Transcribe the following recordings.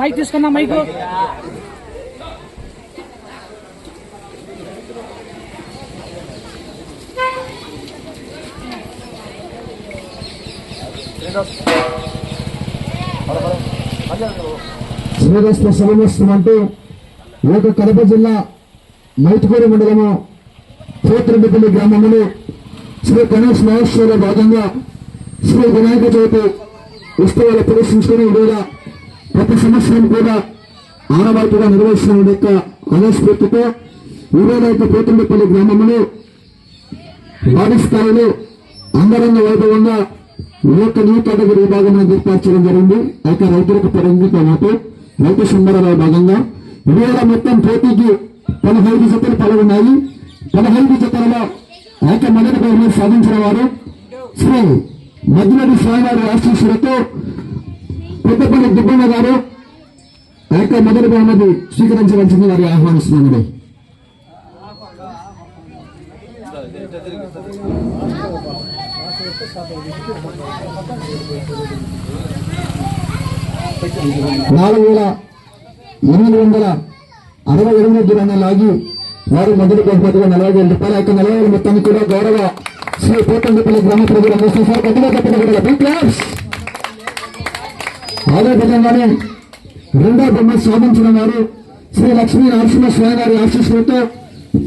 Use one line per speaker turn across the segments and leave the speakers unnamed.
Mic తీసుకున్నా mic.
శ్రీరస్త శరణిస్తామంటూ ఒక కడప జిల్లా మైతుకూరు మండలము పోతిరెడ్డిపల్లి గ్రామంలో శ్రీ గణేష్ మహోత్సవంలో భాగంగా శ్రీ వినాయక చవితి ఉత్సవాలు ప్రదర్శించుకుని ఈరోజు ప్రతి సంవత్సరం కూడా ఆనవాయితీగా నిర్వహిస్తున్న యొక్క ఆనస్ఫూర్తితో ఈవేళ యొక్క పోతుండపల్లి గ్రామంలో భారీ స్థాయిలో అంగరంగ వైభవంగా ఈ యొక్క న్యూ కేటగిరీ విభాగం ఏర్పాటు చేయడం జరిగింది. అయితే రైతులకు పరిగణితో పాటు రైతు సంబరాల భాగంగా ఇవాళ మొత్తం పోటీకి పదహైదు జతలు పాల్గొన్నాయి. పదహైదు జతలలో ఆ మొదటి సాధించిన వారు శ్రీ మద్దిరెడ్డి స్వామివారి ఆశీస్సులతో పెద్దపల్లి దుబ్బన్న గారు ఆ యొక్క మొదటి బహుమతి స్వీకరించవలసింది వారి ఆహ్వానిస్తున్నాను నాలుగు వేల ఎనిమిది వందల అరవై ఎనిమిది దూరాన్ని లాగి వారు మొదటి బహుమతిగా నలభై వేల రూపాయల యొక్క నలభై వేల మొత్తాన్ని కూడా గౌరవ శ్రీ పోతండిపల్లి గ్రామ ప్రజలు అందిస్తున్నారు గట్టిగా చెప్పడం బిగ్ అదే విధంగానే రెండో బొమ్మ శోభించిన వారు శ్రీ లక్ష్మీ నరసింహ స్వామి గారి ఆశీస్సులతో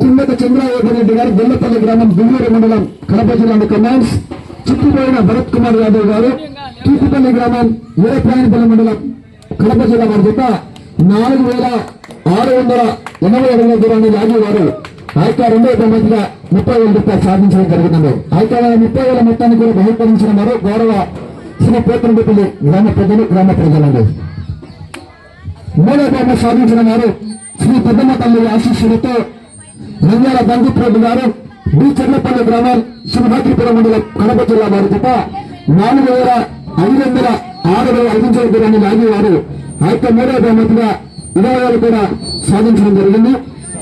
కుండక చంద్రబాబు రెడ్డి గారు బెల్లపల్లి గ్రామం గుంగూరు మండలం కడప జిల్లా కమాండ్స్ చిక్కుపోయిన భరత్ కుమార్ యాదవ్ గారు తూకుపల్లి గ్రామం వీరప్రాయనపల్లి మండలం కడప జిల్లా వారి చేత నాలుగు వేల ఆరు వందల ఎనభై అడుగుల దూరాన్ని లాగి గారు ఆ రెండో బహుమతిగా ముప్పై వేల రూపాయలు సాధించడం జరిగిందండి. ఆ ముప్పై వేల మొత్తాన్ని కూడా బహిష్కరించిన వారు గౌరవ శ్రీ పోతనపల్లి గ్రామ ప్రజలు గ్రామ ప్రజలండి మూడో బహుమతి సాధించిన వారు శ్రీ పెద్దమ్మ తల్లి ఆశీస్సులతో నంద్యాల బందిత్ రెడ్డి గారు బి చెర్లపల్లి గ్రామం సింహాద్రిపురం మండలం కడప జిల్లా వారి చేత నాలుగు వేల ఐదు వందల ఆరు వేల ఐదు వందల లాగి వారు ఆ యొక్క మూడో బహుమతిగా ఇరవై వేలు కూడా సాధించడం జరిగింది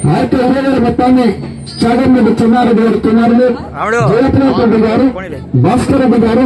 ఆ యొక్క ఇరవై వేల మొత్తాన్ని చాగంరెడ్డి చెన్నారెడ్డి గారు కుమారులు జయప్రకాష్ రెడ్డి గారు భాస్కర్ రెడ్డి గారు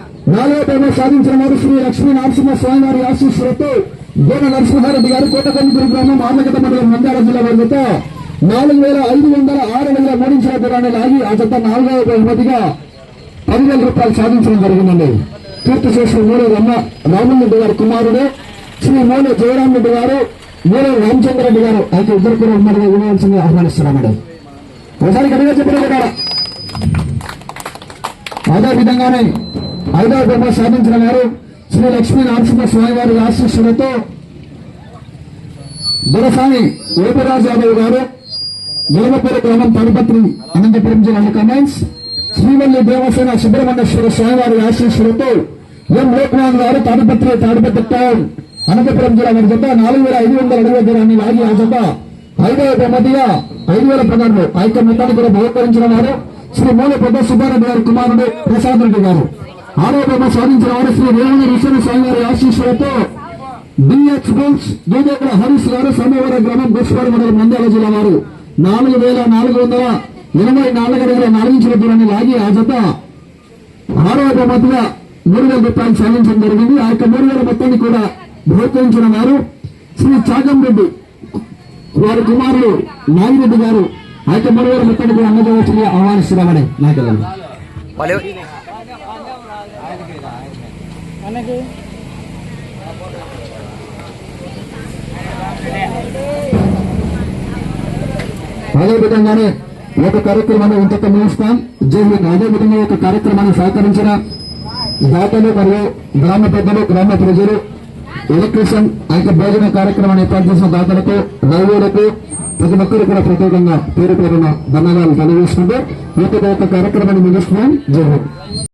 నాలుగో పేరు సాధించిన వారు శ్రీ లక్ష్మీ నరసింహ స్వామి వారి ఆశీస్సులతో గోడ నరసింహారెడ్డి గారు కోటకొండూరు గ్రామం ఆర్లగడ్డ మండలం నంద్యాల జిల్లా వారి జత నాలుగు వేల ఐదు వందల ఆరు వందల మూడించిన దూరాన్ని లాగి ఆ జత నాలుగవ బహుమతిగా పదివేల రూపాయలు సాధించడం జరిగిందండి. పూర్తి చేసిన మూల రమ్మ రామరెడ్డి గారి కుమారుడు శ్రీ మూల జయరామ్ రెడ్డి గారు మూల రామచంద్ర రెడ్డి గారు. అయితే ఇద్దరు కూడా ఉమ్మడిగా వినవలసింది ఆహ్వానిస్తున్నామండి ఒకసారి గట్టిగా చెప్పడం అదే విధంగానే ఐదవ బొమ్మ సాధించిన వారు శ్రీ లక్ష్మీ నరసింహ స్వామివారి ఆశీస్సులతో దొరసాని ఓపరాజ్ యాదవ్ గారు నిలమపల్లి గ్రామం తడుపత్రి అనంతపురం జిల్లా కమాండ్స్ శ్రీవల్లి దేవసేన సుబ్రహ్మణ్యేశ్వర స్వామివారి ఆశీస్సులతో ఎం లోక్నాథ్ గారు తాడిపత్రి తాడుపత్రి టౌన్ అనంతపురం జిల్లా వారి జత నాలుగు వేల ఐదు వందల అడుగుల దూరాన్ని లాగి ఆ జత ఐదవ బహుమతిగా ఐదు వేల పదహారు ఐక్య యొక్క మొత్తాన్ని కూడా బహుకరించిన వారు శ్రీ మూల పెద్ద సుబ్బారెడ్డి గారి కుమారుడు ప్రసాద్ రెడ్డి గారు. ఆరోపణ సాధించిన వారు శ్రీ రేవణ ఋషి స్వామి వారి ఆశీస్సులతో బిహెచ్ బుల్స్ దూదేకుల హరీష్ గారు సోమవారం గ్రామం బుస్వారి మండలం నంద్యాల జిల్లా వారు నాలుగు వేల నాలుగు వందల ఎనభై నాలుగు అడుగుల నాలుగించిన దూరాన్ని లాగి ఆ జత ఆరవ బహుమతిగా మూడు వేల రూపాయలు సాధించడం జరిగింది. ఆ యొక్క మూడు వేల మొత్తాన్ని కూడా బహుకరించిన వారు శ్రీ చాగం రెడ్డి వారి కుమారుడు నాగిరెడ్డి గారు. ఆ యొక్క మూడు వేల మొత్తాన్ని కూడా అందజేయవచ్చుగా ఆహ్వానిస్తున్నామని నాకు
అన్నకి
అదేవిధంగానే ఈ యొక్క కార్యక్రమాన్ని ఇంతకు ముగిస్తాం. జై అదేవిధంగా ఈ యొక్క కార్యక్రమాన్ని సహకరించిన దాతలు మరియు గ్రామ పెద్దలు గ్రామ ప్రజలు ఎలక్ట్రీషియన్ ఆ యొక్క భోజన కార్యక్రమాన్ని ఏర్పాటు చేసిన దాతలకు నలుగురులకు ప్రతి ఒక్కరు కూడా ప్రత్యేకంగా పేరు పేరున ధన్యవాదాలు తెలియజేసుకుంటూ ఈ యొక్క కార్యక్రమాన్ని ముగిస్తున్నాం. జై